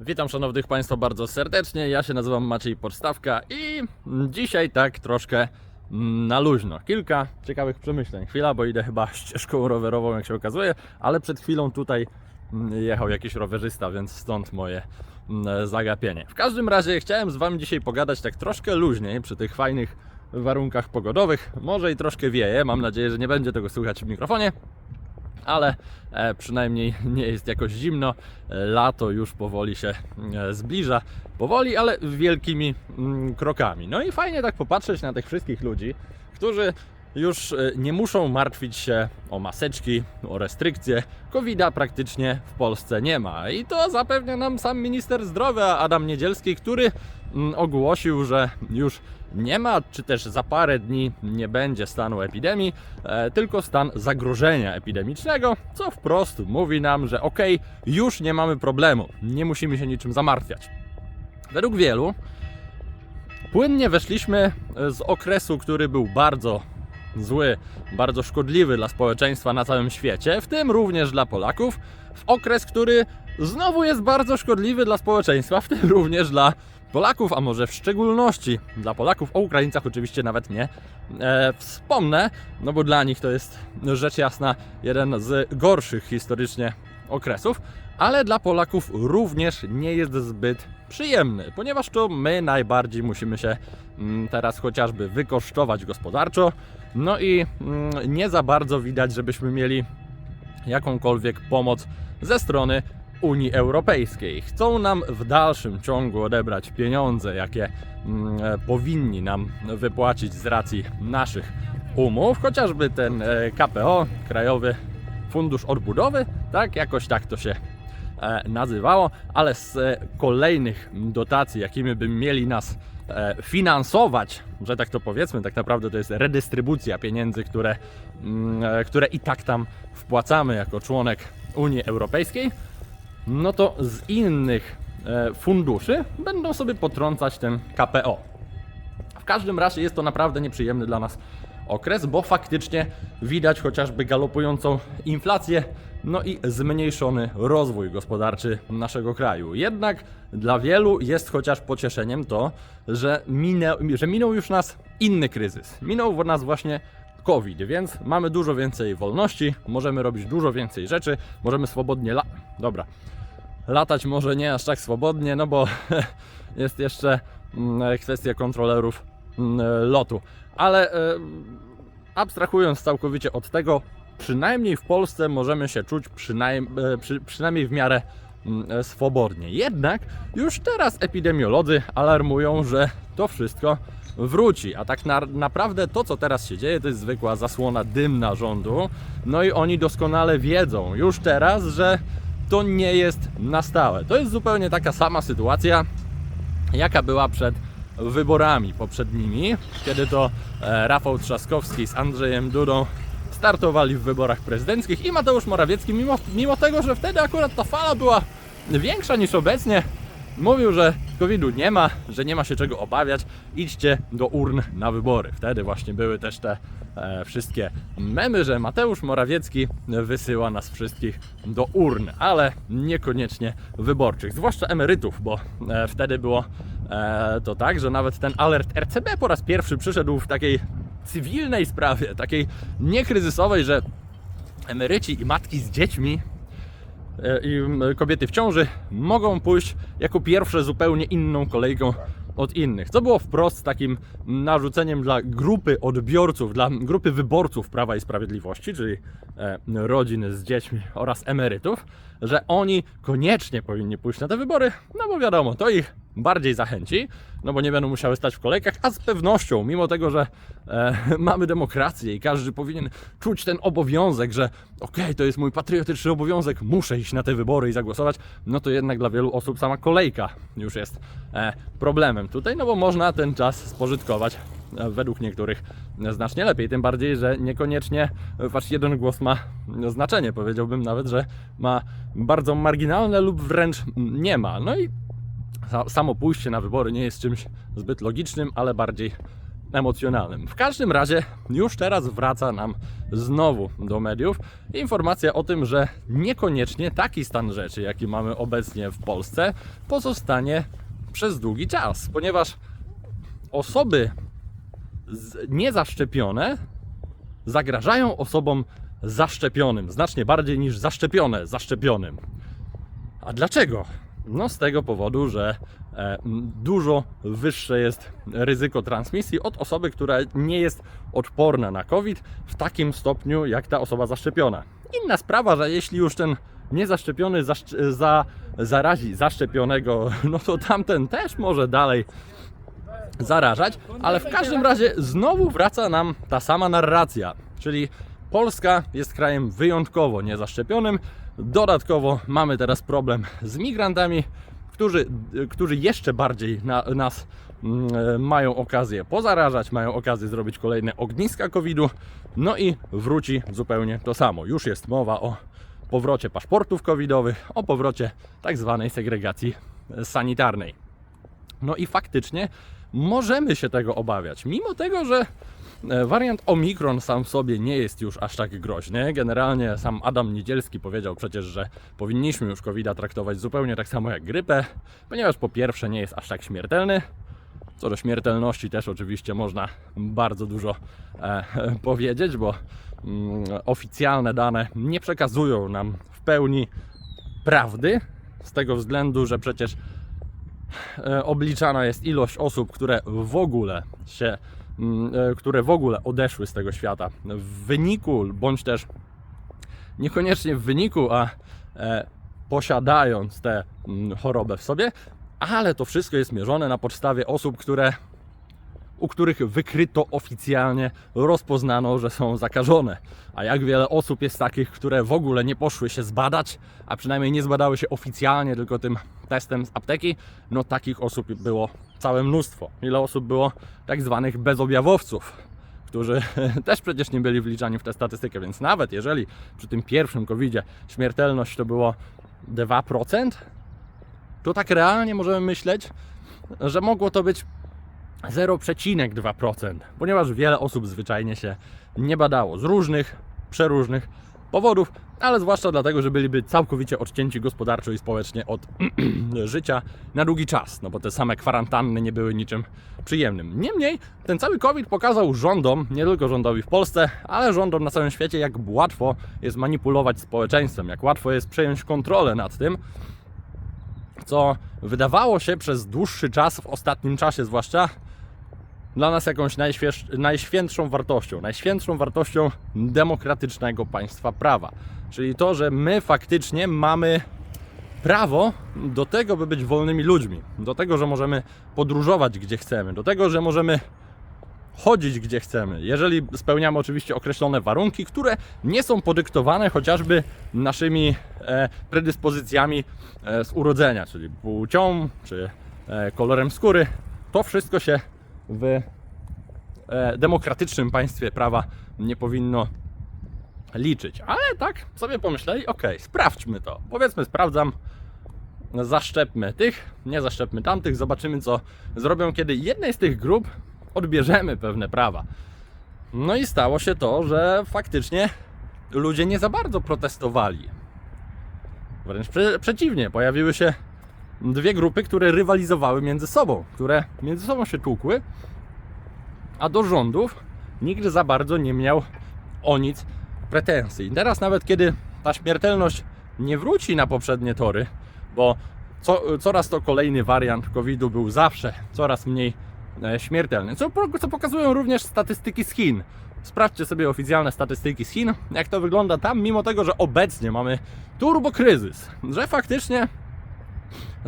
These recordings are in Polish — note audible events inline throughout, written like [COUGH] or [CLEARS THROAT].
Witam szanownych Państwa bardzo serdecznie. Ja się nazywam Maciej Podstawka i dzisiaj tak troszkę mm, na luźno. Kilka ciekawych przemyśleń. Chwila, bo idę chyba [LAUGHS] ścieżką rowerową, jak się okazuje, ale przed chwilą tutaj mm, jechał jakiś rowerzysta, więc stąd moje mm, zagapienie. W każdym razie chciałem z Wami dzisiaj pogadać tak troszkę luźniej przy tych fajnych warunkach pogodowych. Może i troszkę wieje, mam nadzieję, że nie będzie tego słychać w mikrofonie ale e, przynajmniej [LAUGHS] nie jest jakoś zimno. E, Lato już powoli się e, zbliża. Powoli, ale wielkimi mm, krokami. No i fajnie tak popatrzeć na tych wszystkich ludzi, którzy już nie muszą martwić się o maseczki, o restrykcje. COVID-a praktycznie w Polsce nie ma. I to zapewnia nam sam minister zdrowia Adam Niedzielski, który ogłosił, że już nie ma, czy też za parę dni nie będzie stanu epidemii, e, tylko stan zagrożenia epidemicznego, co wprost mówi nam, że ok, już nie mamy problemu, nie musimy się niczym zamartwiać. Według wielu płynnie weszliśmy z okresu, który był bardzo zły, bardzo szkodliwy dla społeczeństwa na całym świecie, w tym również dla Polaków, w okres, który znowu jest bardzo szkodliwy dla społeczeństwa, w tym również dla Polaków, a może w szczególności dla Polaków, o Ukraińcach oczywiście nawet nie e, wspomnę, no bo dla nich to jest rzecz jasna jeden z gorszych historycznie okresów, ale dla Polaków również nie jest zbyt przyjemny, ponieważ to my najbardziej musimy się mm, teraz chociażby wykosztować gospodarczo, no i mm, nie za bardzo widać, żebyśmy mieli jakąkolwiek pomoc ze strony Unii Europejskiej. Chcą nam w dalszym ciągu odebrać pieniądze, jakie mm, e, powinni nam wypłacić z racji naszych umów, chociażby ten e, KPO, Krajowy Fundusz Odbudowy, tak, jakoś tak to się e, nazywało, ale z e, kolejnych dotacji, jakimi by mieli nas e, finansować, że tak to powiedzmy, tak naprawdę to jest redystrybucja pieniędzy, które, mm, e, które i tak tam wpłacamy jako członek Unii Europejskiej, no to z innych e, funduszy będą sobie potrącać ten KPO. W każdym razie jest to naprawdę nieprzyjemny dla nas okres, bo faktycznie widać chociażby galopującą inflację, no i zmniejszony rozwój gospodarczy naszego kraju. Jednak dla wielu jest chociaż pocieszeniem to, że, minę, że minął już nas inny kryzys. Minął nas właśnie COVID, więc mamy dużo więcej wolności, możemy robić dużo więcej rzeczy, możemy swobodnie la... Dobra, latać może nie aż tak swobodnie, no bo [LAUGHS] jest jeszcze mm, kwestia kontrolerów mm, lotu. Ale e, abstrahując całkowicie od tego, przynajmniej w Polsce możemy się czuć e, przy, przynajmniej w miarę mm, e, swobodnie. Jednak już teraz epidemiolodzy alarmują, że to wszystko wróci. A tak na, naprawdę to, co teraz się dzieje, to jest zwykła zasłona dymna rządu. No i oni doskonale wiedzą już teraz, że to nie jest na stałe. To jest zupełnie taka sama sytuacja, jaka była przed wyborami poprzednimi, kiedy to e, Rafał Trzaskowski z Andrzejem Dudą startowali w wyborach prezydenckich i Mateusz Morawiecki, mimo, mimo tego, że wtedy akurat ta fala była większa niż obecnie, mówił, że COVID-u nie ma, że nie ma się czego obawiać, idźcie do urn na wybory. Wtedy właśnie były też te e, wszystkie memy, że Mateusz Morawiecki wysyła nas wszystkich do urn, ale niekoniecznie wyborczych, zwłaszcza emerytów, bo e, wtedy było e, to tak, że nawet ten alert RCB po raz pierwszy przyszedł w takiej cywilnej sprawie, takiej niekryzysowej, że emeryci i matki z dziećmi i m, kobiety w ciąży mogą pójść jako pierwsze zupełnie inną kolejką od innych. Co było wprost takim narzuceniem dla grupy odbiorców, dla grupy wyborców Prawa i Sprawiedliwości, czyli e, rodzin z dziećmi oraz emerytów, że oni koniecznie powinni pójść na te wybory, no bo wiadomo, to ich bardziej zachęci, no bo nie będą musiały stać w kolejkach, a z pewnością, mimo tego, że e, [LAUGHS] mamy demokrację i każdy powinien czuć ten obowiązek, że okej, to jest mój patriotyczny obowiązek, muszę iść na te wybory i zagłosować, no to jednak dla wielu osób sama kolejka już jest e, problemem tutaj, no bo można ten czas spożytkować e, według niektórych znacznie lepiej, tym bardziej, że niekoniecznie wasz jeden głos ma znaczenie, powiedziałbym nawet, że ma bardzo marginalne lub wręcz nie ma. No i samo pójście na wybory nie jest czymś zbyt logicznym, ale bardziej emocjonalnym. W każdym razie już teraz wraca nam znowu do mediów informacja o tym, że niekoniecznie taki stan rzeczy, jaki mamy obecnie w Polsce, pozostanie przez długi czas, ponieważ osoby niezaszczepione zagrażają osobom zaszczepionym znacznie bardziej niż zaszczepione zaszczepionym. A dlaczego? No z tego powodu, że e, dużo wyższe jest ryzyko transmisji od osoby, która nie jest odporna na COVID w takim stopniu jak ta osoba zaszczepiona. Inna sprawa, że jeśli już ten niezaszczepiony zaszcz- za, zarazi zaszczepionego, [LAUGHS] no to tamten też może dalej zarażać, ale w każdym razie znowu wraca nam ta sama narracja, czyli Polska jest krajem wyjątkowo niezaszczepionym. Dodatkowo mamy teraz problem z migrantami, którzy, którzy jeszcze bardziej na, nas mm, e, mają okazję pozarażać, mają okazję zrobić kolejne ogniska COVID-u. No i wróci zupełnie to samo. Już jest mowa o powrocie paszportów covidowych, o powrocie tak zwanej segregacji sanitarnej. No i faktycznie możemy się tego obawiać, mimo tego, że e, wariant Omikron sam w sobie nie jest już aż tak groźny. Generalnie sam Adam Niedzielski powiedział przecież, że powinniśmy już covid traktować zupełnie tak samo jak grypę, ponieważ po pierwsze nie jest aż tak śmiertelny. Co do śmiertelności też oczywiście można bardzo dużo e, [LAUGHS] powiedzieć, bo mm, oficjalne dane nie przekazują nam w pełni prawdy, z tego względu, że przecież e, obliczana jest ilość osób, które w ogóle się, e, które w ogóle odeszły z tego świata. W wyniku, bądź też niekoniecznie w wyniku, a e, posiadając tę mm, chorobę w sobie, ale to wszystko jest mierzone na podstawie osób, które u których wykryto oficjalnie, rozpoznano, że są zakażone. A jak wiele osób jest takich, które w ogóle nie poszły się zbadać, a przynajmniej nie zbadały się oficjalnie, tylko tym testem z apteki, no takich osób było całe mnóstwo. Ile osób było tak zwanych bezobjawowców, którzy [LAUGHS] też przecież nie byli wliczani w tę statystykę, więc nawet jeżeli przy tym pierwszym COVID-zie śmiertelność to było 2%, to tak realnie możemy myśleć, że mogło to być 0,2%, ponieważ wiele osób zwyczajnie się nie badało z różnych, przeróżnych powodów, ale zwłaszcza dlatego, że byliby całkowicie odcięci gospodarczo i społecznie od [CLEARS THROAT] życia na długi czas, no bo te same kwarantanny nie były niczym przyjemnym. Niemniej ten cały COVID pokazał rządom, nie tylko rządowi w Polsce, ale rządom na całym świecie, jak łatwo jest manipulować społeczeństwem, jak łatwo jest przejąć kontrolę nad tym, co wydawało się przez dłuższy czas, w ostatnim czasie zwłaszcza, dla nas jakąś najświętszą wartością, najświętszą wartością demokratycznego państwa prawa. Czyli to, że my faktycznie mamy prawo do tego, by być wolnymi ludźmi, do tego, że możemy podróżować gdzie chcemy, do tego, że możemy chodzić gdzie chcemy, jeżeli spełniamy oczywiście określone warunki, które nie są podyktowane chociażby naszymi e, predyspozycjami e, z urodzenia, czyli płcią czy e, kolorem skóry. To wszystko się w e, demokratycznym państwie prawa nie powinno liczyć. Ale tak sobie pomyśleli, ok, sprawdźmy to. Powiedzmy, sprawdzam, zaszczepmy tych, nie zaszczepmy tamtych, zobaczymy co zrobią, kiedy jednej z tych grup odbierzemy pewne prawa. No i stało się to, że faktycznie ludzie nie za bardzo protestowali. Wręcz prze- przeciwnie, pojawiły się dwie grupy, które rywalizowały między sobą, które między sobą się tłukły, a do rządów nikt za bardzo nie miał o nic pretensji. Teraz nawet kiedy ta śmiertelność nie wróci na poprzednie tory, bo co, coraz to kolejny wariant COVID-u był zawsze coraz mniej e, śmiertelny, co, co pokazują również statystyki z Chin. Sprawdźcie sobie oficjalne statystyki z Chin, jak to wygląda tam, mimo tego, że obecnie mamy turbokryzys, że faktycznie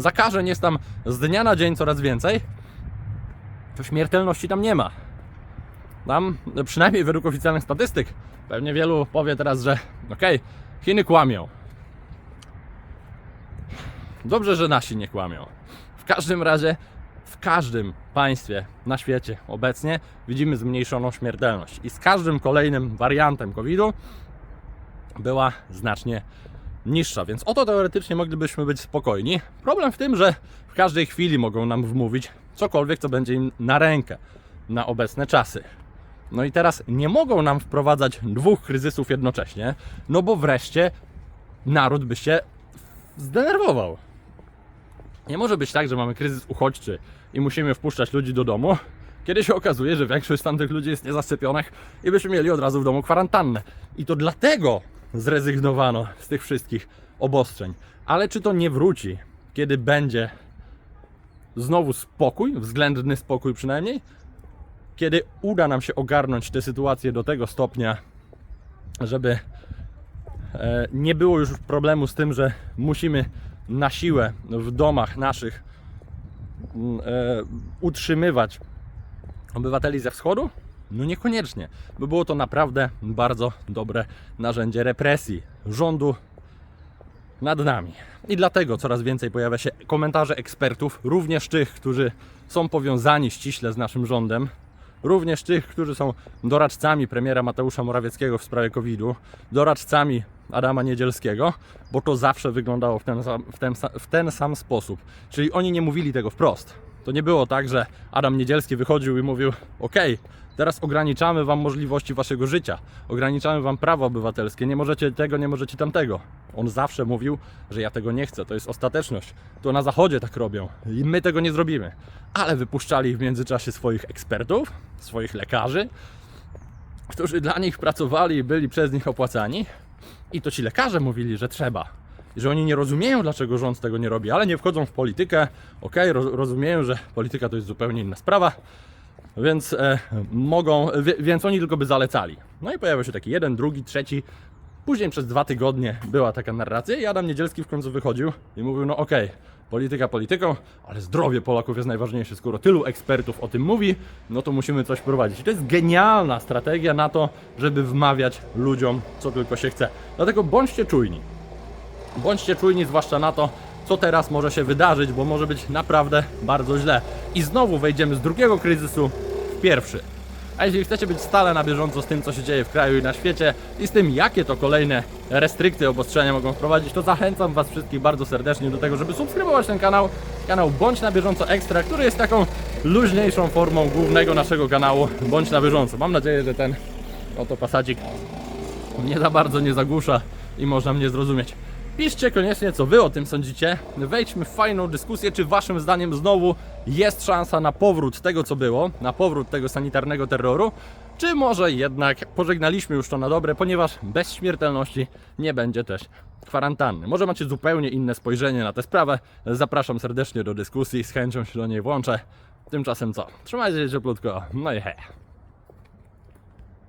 zakażeń jest tam z dnia na dzień coraz więcej, to śmiertelności tam nie ma. Tam, no przynajmniej według oficjalnych statystyk, pewnie wielu powie teraz, że okej, Chiny kłamią. Dobrze, że nasi nie kłamią. W każdym razie, w każdym państwie na świecie obecnie widzimy zmniejszoną śmiertelność. I z każdym kolejnym wariantem COVID-u była znacznie niższa, więc oto teoretycznie moglibyśmy być spokojni. Problem w tym, że w każdej chwili mogą nam wmówić cokolwiek, co będzie im na rękę. na obecne czasy. No i teraz nie mogą nam wprowadzać dwóch kryzysów jednocześnie, no bo wreszcie naród by się zdenerwował. Nie może być tak, że mamy kryzys uchodźczy i musimy wpuszczać ludzi do domu, kiedy się okazuje, że większość z tamtych ludzi jest niezaszczepionych i byśmy mieli od razu w domu kwarantannę. I to dlatego zrezygnowano z tych wszystkich obostrzeń. Ale czy to nie wróci, kiedy będzie znowu spokój, względny spokój przynajmniej, kiedy uda nam się ogarnąć tę sytuację do tego stopnia, żeby e, nie było już problemu z tym, że musimy na siłę w domach naszych mm, e, utrzymywać obywateli ze wschodu? No niekoniecznie, bo było to naprawdę bardzo dobre narzędzie represji rządu nad nami. I dlatego coraz więcej pojawia się komentarzy ekspertów, również tych, którzy są powiązani ściśle z naszym rządem, również tych, którzy są doradcami premiera Mateusza Morawieckiego w sprawie COVID-u, doradcami Adama Niedzielskiego, bo to zawsze wyglądało w ten, sam, w, ten, w ten sam sposób. Czyli oni nie mówili tego wprost. To nie było tak, że Adam Niedzielski wychodził i mówił: OK, teraz ograniczamy Wam możliwości Waszego życia, ograniczamy Wam prawa obywatelskie, nie możecie tego, nie możecie tamtego. On zawsze mówił, że ja tego nie chcę, to jest ostateczność. To na Zachodzie tak robią i my tego nie zrobimy. Ale wypuszczali w międzyczasie swoich ekspertów, swoich lekarzy, którzy dla nich pracowali i byli przez nich opłacani. I to ci lekarze mówili, że trzeba. I że oni nie rozumieją, dlaczego rząd tego nie robi, ale nie wchodzą w politykę. Okej, roz, rozumieją, że polityka to jest zupełnie inna sprawa, więc e, mogą, wie, więc oni tylko by zalecali. No i pojawił się taki jeden, drugi, trzeci. Później przez dwa tygodnie była taka narracja i Adam Niedzielski w końcu wychodził i mówił, no okej, polityka polityką, ale zdrowie Polaków jest najważniejsze. Skoro tylu ekspertów o tym mówi, no to musimy coś prowadzić. I to jest genialna strategia na to, żeby wmawiać ludziom, co tylko się chce. Dlatego bądźcie czujni. Bądźcie czujni zwłaszcza na to, co teraz może się wydarzyć, bo może być naprawdę bardzo źle. I znowu wejdziemy z drugiego kryzysu w pierwszy. A jeśli chcecie być stale na bieżąco z tym, co się dzieje w kraju i na świecie i z tym, jakie to kolejne restrykcje, obostrzenia mogą wprowadzić, to zachęcam Was wszystkich bardzo serdecznie do tego, żeby subskrybować ten kanał. Kanał Bądź na bieżąco Ekstra, który jest taką luźniejszą formą głównego naszego kanału Bądź na bieżąco. Mam nadzieję, że ten oto pasadzik nie za bardzo nie zagłusza i można mnie zrozumieć. Piszcie koniecznie, co Wy o tym sądzicie. Wejdźmy w fajną dyskusję, czy Waszym zdaniem znowu jest szansa na powrót tego, co było, na powrót tego sanitarnego terroru, czy może jednak pożegnaliśmy już to na dobre, ponieważ bez śmiertelności nie będzie też kwarantanny. Może macie zupełnie inne spojrzenie na tę sprawę. Zapraszam serdecznie do dyskusji, z chęcią się do niej włączę. Tymczasem co? Trzymajcie się cieplutko, no i he.